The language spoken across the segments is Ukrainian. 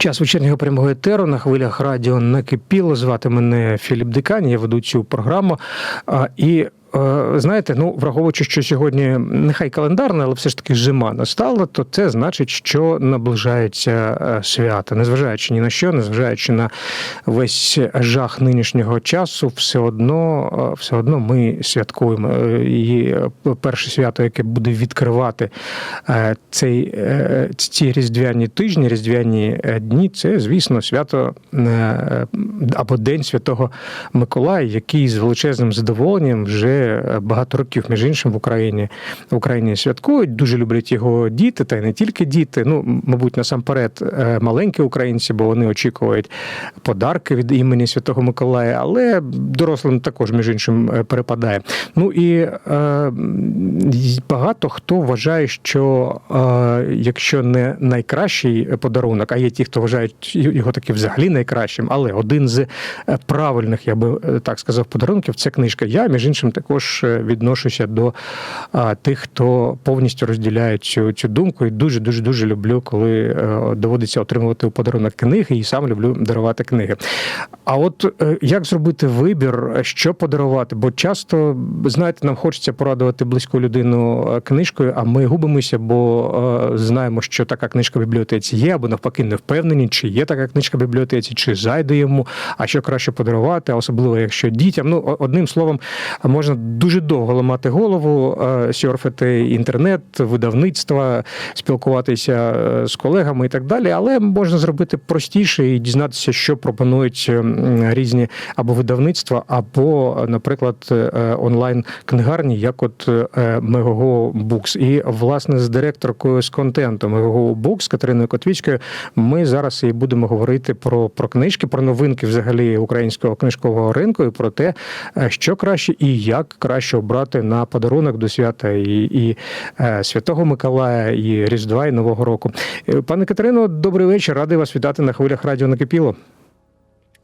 Час вечірнього прямого етеру на хвилях радіо накипіло. Звати мене Філіп Дикань, я веду цю програму. І знаєте, ну враховуючи, що сьогодні нехай календарна, але все ж таки зима настала, то це значить, що наближається е, свято. Незважаючи ні на що, незважаючи на весь жах нинішнього часу, все одно, е, все одно ми святкуємо. Е, І е, перше свято, яке буде відкривати е, цей, е, ці різдвяні тижні, різдвяні е, дні, це, звісно, свято е, або День Святого Миколая, який з величезним задоволенням вже багато років, між іншим, в Україні в Україні святкують. Дуже люблять його діти, та й не тільки діти. Ну, мабуть, насамперед, е, маленькі українці, бо вони очікують подарки від імені Святого Миколая, але дорослим також, між іншим, е, перепадає. Ну і е, багато хто вважає, що е, якщо не найкращий подарунок, а є ті, хто вважають його таки взагалі найкращим, але один з е, правильних, я би е, так сказав, подарунків це книжка. Я, між іншим, також е, відношуся до тих, хто повністю розділяє цю, цю думку, і дуже дуже дуже люблю, коли е, доводиться отримувати у подарунок книги, і сам люблю дарувати книги. А от е, як зробити вибір, що подарувати? Бо часто, знаєте, нам хочеться порадувати близьку людину книжкою, а ми губимося, бо знаємо, що така книжка в бібліотеці є, або навпаки, не впевнені, чи є така книжка в бібліотеці, чи зайде йому, а що краще подарувати, особливо якщо дітям. Ну, одним словом, можна дуже довго ламати голову, е, сьорфити інтернет, видавництва, спілкуватися е, з колегами і так далі, але можна зробити простіше і дізнатися, що пропонують різні або видавництва, або, наприклад, е, онлайн-книгарні, як от Megogo Books. І власне з директоркою з контенту Megogo Books Катериною Котвіцькою ми зараз і будемо говорити про, про книжки, про новинки взагалі українського книжкового ринку і про те, що краще і як краще обрати на подарунок до свята і, і е, Святого Миколая, і Різдва, і Нового року. Е, Пане Катерино, добрий вечір. Радий вас вітати на хвилях радіо накипіло.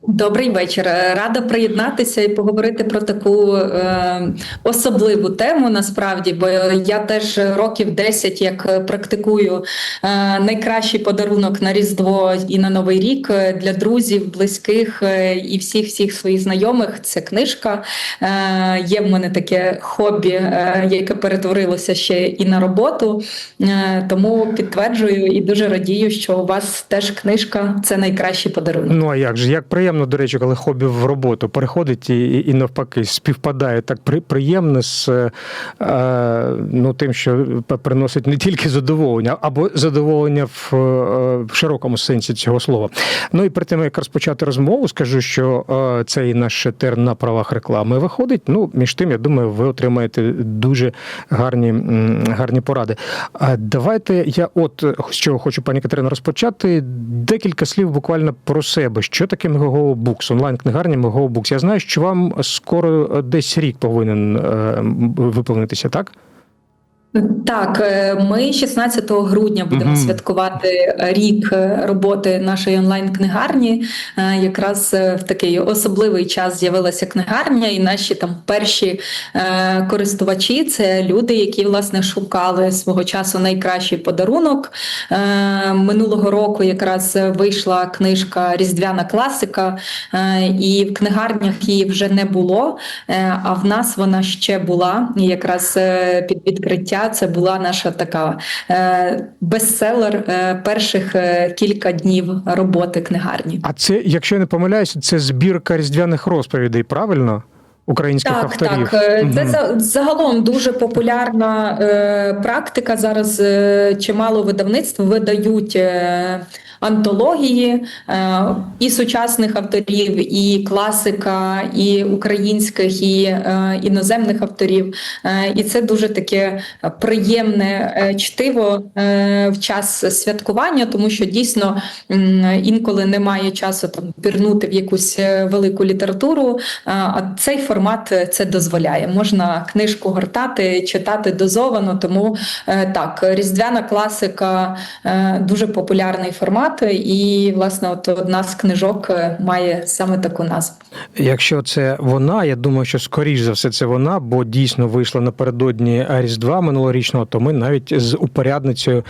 Добрий вечір. Е, Рада приєднатися і поговорити про таку е, особливу тему. Насправді, бо я теж років 10 як практикую е, найкращий подарунок на Різдво і на Новий рік е, для друзів, близьких е, і всіх всіх своїх знайомих. Це книжка. Е, є в мене таке хобі, е, яке перетворилося ще і на роботу. Е, тому підтверджую і дуже радію, що у вас теж книжка це найкращий подарунок. Ну а як же? Як приємно, до речі, коли хобі в роботу переходить і, і, навпаки співпадає так при, приємно з е, ну, тим, що приносить не тільки задоволення, або задоволення в, е, в широкому сенсі цього слова. Ну і перед тим, як розпочати розмову, скажу, що е, цей наш етер на правах реклами виходить. Ну, між тим, я думаю, ви отримаєте дуже гарні, гарні поради. А давайте я от з чого хочу пані Катерина розпочати. Декілька слів буквально про себе. Що таке Megogo Books, онлайн-книгарня Megogo Books? Я знаю, що вам скоро десь рік повинен е, виповнитися, так? Так, е, ми 16 грудня будемо Мгм. святкувати рік е, роботи нашої онлайн-книгарні. Е, Якраз в такий особливий час з'явилася книгарня, і наші там перші користувачі це люди, які власне шукали свого часу найкращий подарунок. Минулого року якраз вийшла книжка Різдвяна класика, і в книгарнях її вже не було. А в нас вона ще була. І якраз під відкриття це була наша така е, бестселер е, перших е, кілька днів роботи книгарні. А це, якщо я не помиляюся, це збірка різдвяних розповідей, правильно? Українських Так, авторів. так. Е, Це загалом дуже популярна е, практика. Зараз е, чимало видавництв видають е, антології е, і сучасних авторів, і класика, і українських, і е, іноземних авторів. Е, і це дуже таке приємне е, чтиво е, в час святкування, тому що дійсно м, інколи немає часу там пірнути в якусь е, велику літературу. А а цей формат формат е, це дозволяє. Можна книжку гортати, читати дозовано. Тому е, так, різдвяна класика е, дуже популярний формат, і власне, от одна з книжок має саме таку назву. Якщо це вона, я думаю, що скоріш за все це вона, бо дійсно вийшла напередодні Різдва минулорічного, то ми навіть з упорядницею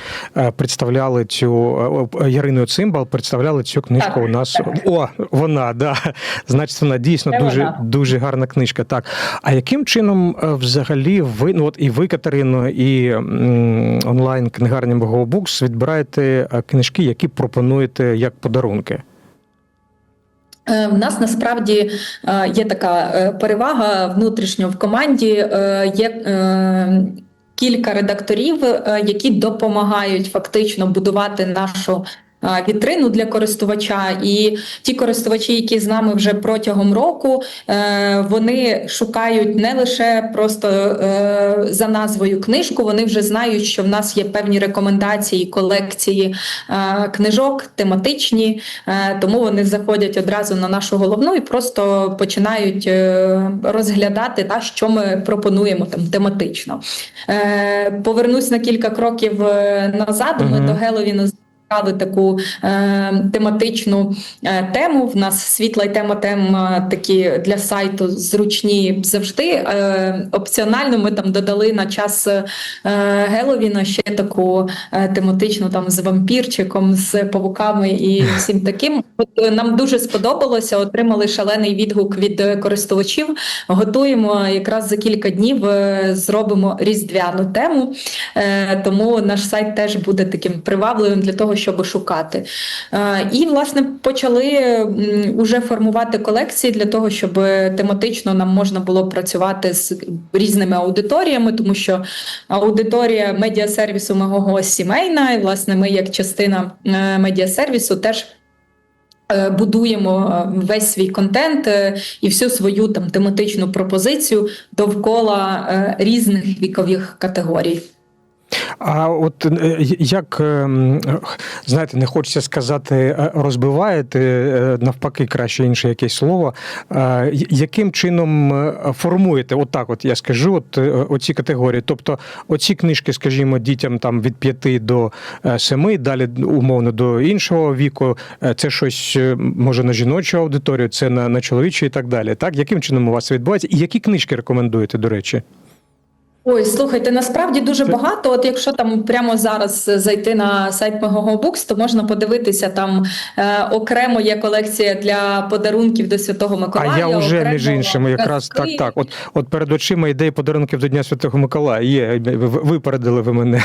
представляли цю Яриною Цимбал, представляли цю книжку Так, у нас. так. О, вона, да. Значить, вона дійсно Це дуже, вона. дуже гарна книжка. Так. А яким чином е, взагалі ви, ну от і ви, Катерино, і онлайн книгарня Букс відбираєте е, книжки, які пропонуєте як подарунки? Е, В нас насправді є така перевага внутрішньо в команді. Є кілька редакторів, які допомагають фактично будувати нашу. Вітрину для користувача, і ті користувачі, які з нами вже протягом року, е, вони шукають не лише просто е, за назвою книжку, вони вже знають, що в нас є певні рекомендації, колекції е, книжок, тематичні, Тому вони заходять одразу на нашу головну і просто починають розглядати, та, що ми пропонуємо там тематично. Повернусь на кілька кроків назад. Ми Мгм. до Геловіну Брали таку е, тематичну е, тему. В нас світла й тема тем е, такі для сайту зручні завжди. Е, опціонально ми там додали на час е, Геловіна ще таку е, тематичну там з вампірчиком, з павуками і всім таким. От е, нам дуже сподобалося. Отримали шалений відгук від е, користувачів. Готуємо якраз за кілька днів. е, Зробимо різдвяну тему, Е, тому наш сайт теж буде таким привабливим для того, щоб шукати. Е, І власне почали м, уже формувати колекції для того, щоб тематично нам можна було працювати з різними аудиторіями, тому що аудиторія медіасервісу мого сімейна, і власне ми, як частина е, медіасервісу, теж. е, Будуємо весь свій контент і всю свою там тематичну пропозицію довкола різних вікових категорій. А от е, як ем, знаєте, не хочеться сказати, е, розбиваєте е, навпаки, краще інше якесь слово. Е, Яким чином е, формуєте? Отак, от я скажу, от е, оці категорії. Тобто, оці книжки, скажімо, дітям там від 5 до 7, далі умовно до іншого віку. е, Це щось е, може на жіночу аудиторію, це на, на чоловічу і так далі. Так, яким чином у вас відбувається? І які книжки рекомендуєте, до речі? Ой, слухайте, насправді дуже багато. От якщо там прямо зараз зайти на сайт Megogo Books, то можна подивитися там е, окремо є колекція для подарунків до Святого Миколая. А я вже окремо між іншим, якраз так, казки. так. От, от перед очима ідеї подарунків до Дня Святого Миколая. Є, ви- випередили ви мене.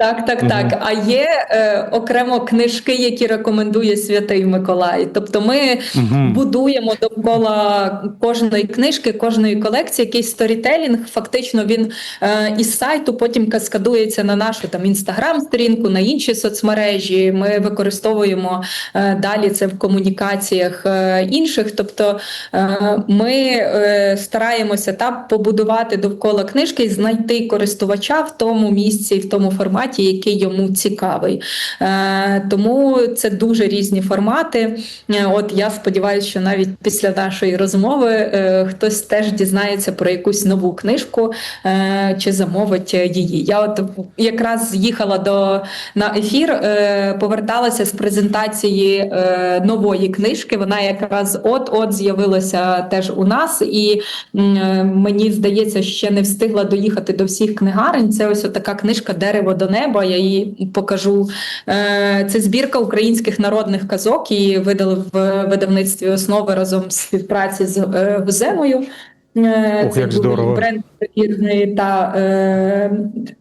Так, так, так. А є е, окремо книжки, які рекомендує Святий Миколай. Тобто ми Мгм. будуємо довкола кожної книжки, кожної колекції якийсь сторітелінг. Фактично він е, із сайту потім каскадується на нашу там інстаграм-сторінку, на інші соцмережі. Ми використовуємо е, далі це в комунікаціях е, інших. Тобто е, ми е, стараємося та побудувати довкола книжки і знайти користувача в тому місці, в тому форматі, який йому цікавий. Е, Тому це дуже різні формати. Е, От я сподіваюся, що навіть після нашої розмови е, хтось теж дізнається про якусь нову книжку чи замовить її. Я от якраз їхала до на ефір, поверталася з презентації нової книжки. Вона якраз от-от з'явилася теж у нас, і мені здається, ще не встигла доїхати до всіх книгарень. Це ось така книжка Дерево до неба. Я її покажу. Е, Це збірка українських народних казок. Її видали в видавництві основи разом в співпраці з е, Гуземою. Е, Ох, Це як дуже здорово. бренд та е,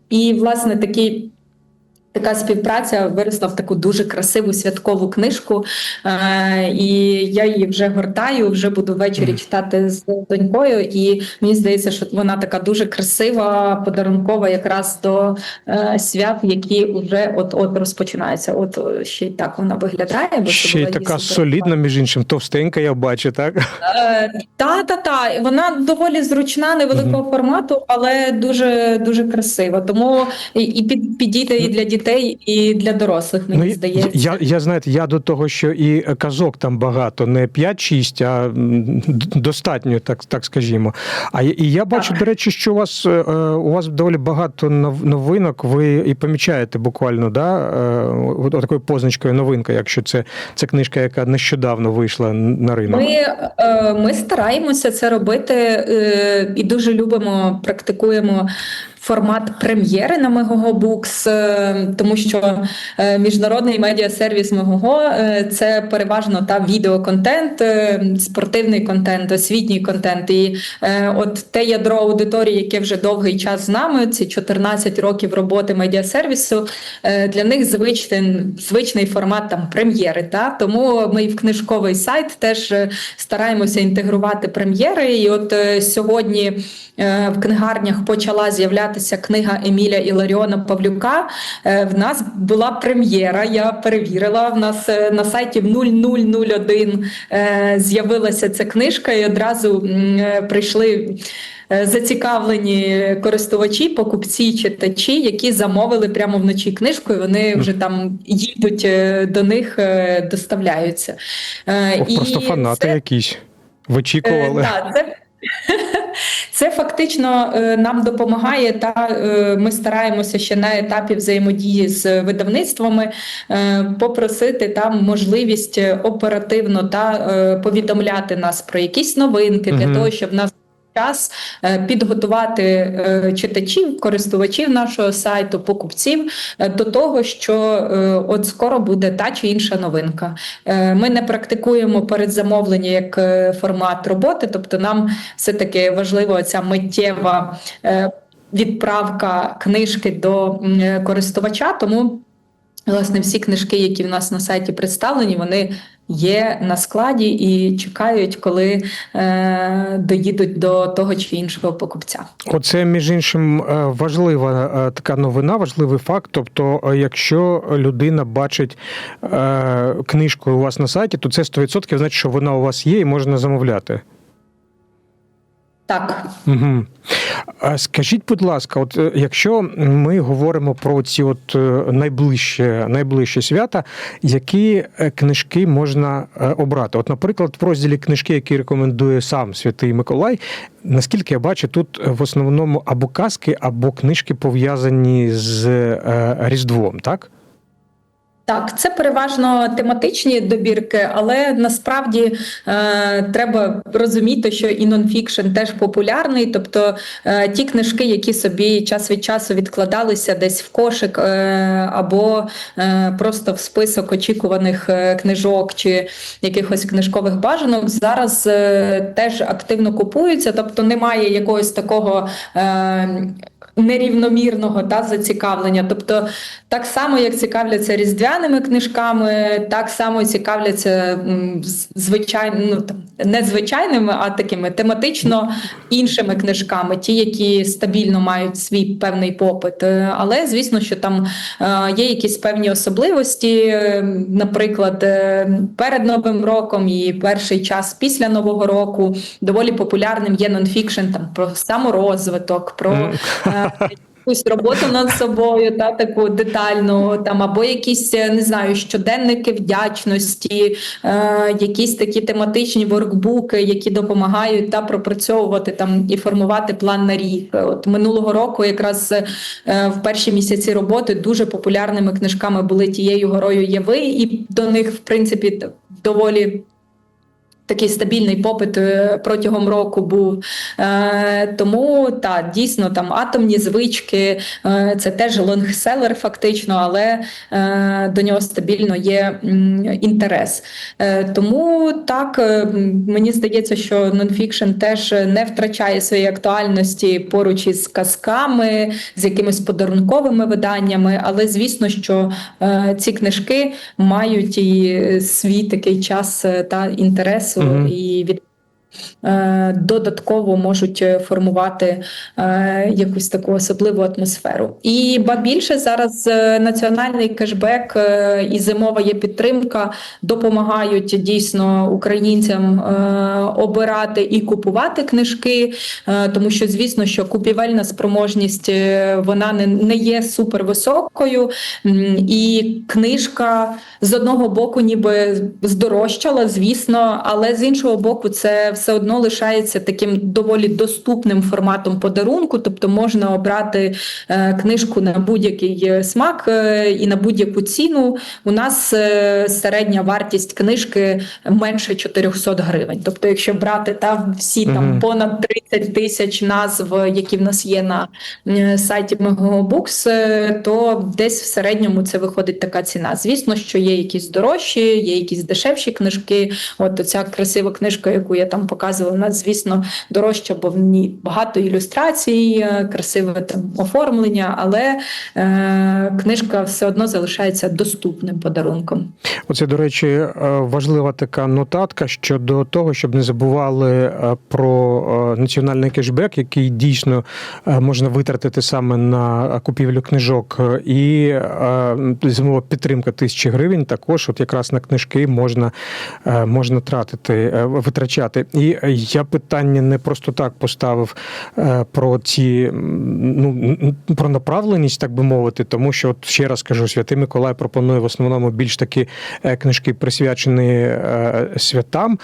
і власне такий. Така співпраця виросла в таку дуже красиву святкову книжку, е, і я її вже гортаю, вже буду ввечері читати з донькою. І мені здається, що вона така дуже красива, подарункова, якраз до е, свят, які вже от от розпочинаються. От е, ще й так вона виглядає. бо Ще й така солідна, між іншим, товстенька, я бачу, так? Е, Та, та, та. Вона доволі зручна, невеликого формату, але дуже дуже красива. Тому і, і під, підійде і для дітей, дітей і для дорослих. Мені Ну, здається. Я, я знаєте, я до того, що і казок там багато, не 5-6, а достатньо, так, так скажімо. А і я бачу, Так. до речі, що у вас е, у вас доволі багато новинок. Ви і помічаєте буквально, да, е, такою позначкою новинка, якщо це, це книжка, яка нещодавно вийшла на ринок. Ми, е, ми стараємося це робити е, і дуже любимо, практикуємо формат прем'єри на Books, е, тому що е, міжнародний медіасервіс Megogo е, це переважно та відеоконтент, спортивний контент, освітній контент. І от те ядро аудиторії, яке вже довгий час з нами, ці 14 років роботи медіасервісу, для них звичний, звичний формат там прем'єри. Та? Тому ми в книжковий сайт теж стараємося інтегрувати прем'єри. І от сьогодні в книгарнях почала з'являтися книга Еміля Іларіона Павлюка. Е, В нас була прем'єра, я перевірила. В нас е, на сайті в 0001 е, з'явилася ця книжка, і одразу прийшли. Зацікавлені користувачі, покупці, читачі, які замовили прямо вночі книжку, і вони вже там їдуть до них, доставляються. Е, Ох, просто фанати це- якісь. Вичікували. Е, да, це, це фактично е, нам допомагає, та е, ми стараємося ще на етапі взаємодії з видавництвами е, попросити там можливість оперативно та повідомляти нас про якісь новинки для того, щоб нас. Час е, підготувати е, читачів, користувачів нашого сайту, покупців е, до того, що от скоро буде та чи інша новинка. Ми не практикуємо передзамовлення як формат роботи, тобто нам все-таки важлива ця миттєва відправка книжки до користувача. Тому власне всі книжки, які в нас на сайті представлені, вони. Є на складі і чекають, коли е, доїдуть до того чи іншого покупця. Оце, між іншим, е, важлива е, така новина, важливий факт. Тобто, е, якщо людина бачить е, книжку у вас на сайті, то це 100% значить, що вона у вас є і можна замовляти. Так, Угу. Скажіть, будь ласка, от е, якщо ми говоримо про ці от е, найближчі, найближчі свята, які е, книжки можна обрати? От, наприклад, в розділі книжки, які рекомендує сам Святий Миколай, наскільки я бачу, тут в основному або казки, або книжки пов'язані з Різдвом, так? Так, це переважно тематичні добірки, але насправді е, треба розуміти, що і нонфікшн теж популярний. Тобто е, ті книжки, які собі час від часу відкладалися десь в кошик е, або е, просто в список очікуваних е, книжок чи якихось книжкових бажанок, зараз е, теж активно купуються. Тобто немає якогось такого. Е, Нерівномірного та зацікавлення, тобто так само, як цікавляться різдвяними книжками, так само цікавляться звичайно, ну там не звичайними, а такими тематично іншими книжками, ті, які стабільно мають свій певний попит. Е, Але звісно, що там е, є якісь певні особливості. Наприклад, е, перед Новим роком і перший час після Нового року доволі популярним є нонфікшн там про саморозвиток, про якусь роботу над собою, та таку детальну, там або якісь е, не знаю, щоденники вдячності, е, якісь такі тематичні воркбуки, які допомагають та пропрацьовувати там і формувати план на рік. От минулого року, якраз е, в перші місяці роботи дуже популярними книжками були тією горою Єви, і до них, в принципі, доволі. Такий стабільний попит е, протягом року був. Е, тому так, дійсно там атомні звички, е, це теж лонгселер, фактично, але до нього стабільно є інтерес. Тому так мені здається, що нонфікшн теж не втрачає своєї актуальності поруч із казками, з якимись подарунковими виданнями, але звісно, що ці книжки мають і свій такий час е, та інтересу Мгм. і від додатково можуть е, формувати е, якусь таку особливу атмосферу. І ба більше зараз е, національний кешбек е, і зимова є підтримка допомагають дійсно українцям е, обирати і купувати книжки, е, тому що звісно, що купівельна спроможність е, вона не, є супервисокою, і книжка з одного боку ніби здорожчала, звісно, але з іншого боку, це все одно лишається таким доволі доступним форматом подарунку, тобто можна обрати е, книжку на будь-який е, смак е, і на будь-яку ціну. У нас середня вартість книжки менше 400 гривень. Тобто, якщо брати та всі там Мгм. понад 30 тисяч назв, які в нас є на сайті е, то десь в середньому це виходить така ціна. Звісно, що є якісь дорожчі, є якісь дешевші книжки. От ця красива книжка, яку я там показувала, вона, звісно, дорожча, бо в ній багато ілюстрацій, е, красиве там оформлення, але е, книжка все одно залишається доступним подарунком. Оце, до речі, е, важлива така нотатка щодо того, щоб не забували е, про національний кешбек, який дійсно можна витратити саме на купівлю книжок. І зимова підтримка тисячі гривень також, от якраз на книжки можна, можна тратити, витрачати. І е, я питання не просто так поставив е, про ці ну про направленість, так би мовити, тому що от ще раз кажу, Святий Миколай пропонує в основному більш такі е, книжки присвячені святам.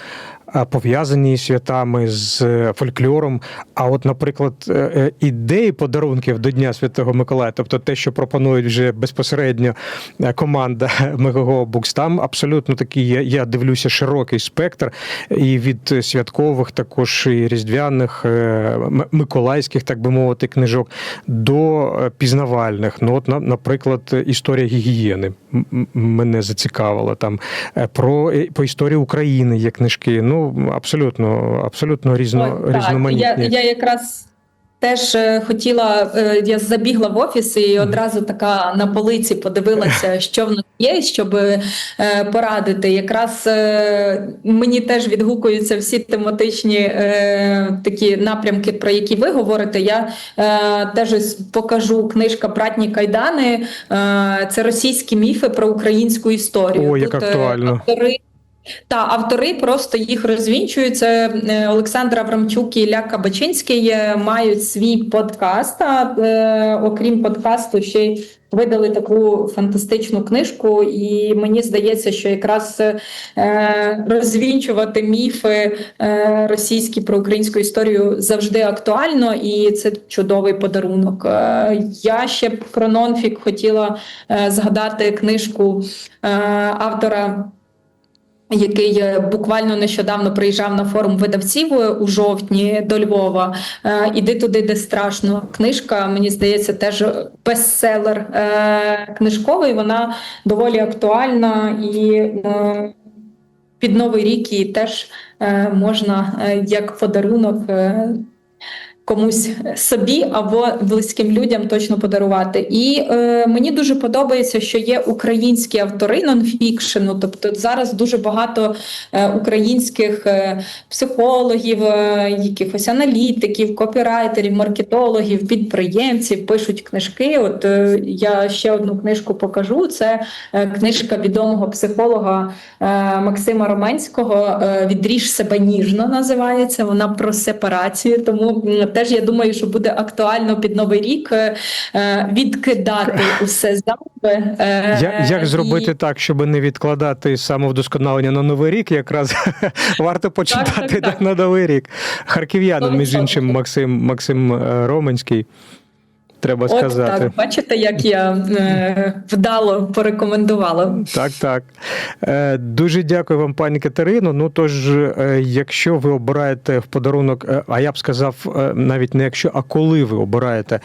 А Пов'язані святами з е, фольклором. А от, наприклад, е, е, ідеї подарунків до Дня Святого Миколая, тобто те, що пропонують вже безпосередньо е, команда Мегаго Букс, там абсолютно такий, я, дивлюся, широкий спектр і від святкових, також і різдвяних, е, миколаївських, так би мовити, книжок, до е, пізнавальних. Ну, от, наприклад, історія гігієни мене зацікавила там е, про е, по історії України є книжки. Ну абсолютно, абсолютно різно, Ой, так, різноманітні. Я, я якраз теж е, хотіла, е, я забігла в офіс і одразу така на полиці подивилася, що в нас є, щоб е, порадити. Якраз мені теж відгукуються всі тематичні такі напрямки, про які ви говорите. Я теж покажу книжка Братні Кайдани. Це російські міфи про українську історію. О, як Тут, актуально. автори та автори просто їх розвінчують. Це Олександр Аврамчук і Ілля Кабачинський е, мають свій подкаст. А е, окрім подкасту, ще й видали таку фантастичну книжку. І мені здається, що якраз е, розвінчувати міфи російські про українську історію завжди актуально, і це чудовий подарунок. Я ще про нонфік хотіла згадати книжку автора який е, буквально нещодавно приїжджав на форум видавців е, у жовтні до Львова. Е, Іди туди, де страшно. Книжка, мені здається, теж бестселер книжковий. Вона доволі актуальна і під Новий рік її теж можна як подарунок. Комусь собі або близьким людям точно подарувати. І е, мені дуже подобається, що є українські автори нонфікшену. Тобто зараз дуже багато е, українських е, психологів, е, якихось аналітиків, копірайтерів, маркетологів, підприємців пишуть книжки. От е, я ще одну книжку покажу. Це е, книжка відомого психолога е, Максима Роменського е, Відріж себе ніжно називається. Вона про сепарацію. Тому теж я думаю, що буде актуально під новий рік е, е, відкидати усе зайве. е, як як і- зробити так, щоб не відкладати самовдосконалення на новий рік? Якраз варто почитати так, так. на новий рік. Харків'янин, між іншим, Максим Максим Романський. Роменський. Треба От сказати. так, бачите, як я е, вдало порекомендувала. Так, так. Е, Дуже дякую вам, пані Катерино. Ну тож, е, якщо ви обираєте в подарунок, е, а я б сказав, е, навіть не якщо, а коли ви обираєте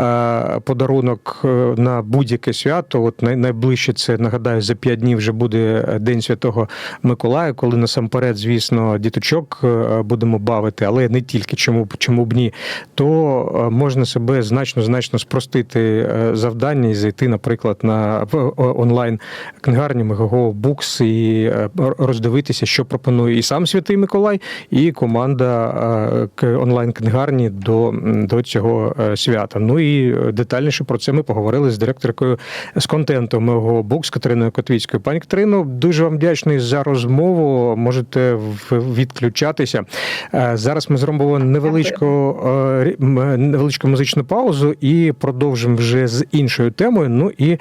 е, подарунок е, на будь-яке свято, от най- найближче це нагадаю, за п'ять днів вже буде е, День Святого Миколая, коли насамперед, звісно, діточок е, будемо бавити, але не тільки чому, чому б ні, то можна себе значно значно значно спростити е, завдання і зайти, наприклад, на онлайн книгарні Мегаго Букс і е, роздивитися, що пропонує і сам Святий Миколай, і команда е, онлайн книгарні до, до цього свята. Ну і детальніше про це ми поговорили з директоркою з контенту Мегаго Букс Катериною Котвіцькою. Пані Катерино, дуже вам вдячний за розмову. Можете відключатися. Зараз ми зробимо невеличку, невеличку музичну паузу і продовжимо вже з іншою темою. Ну і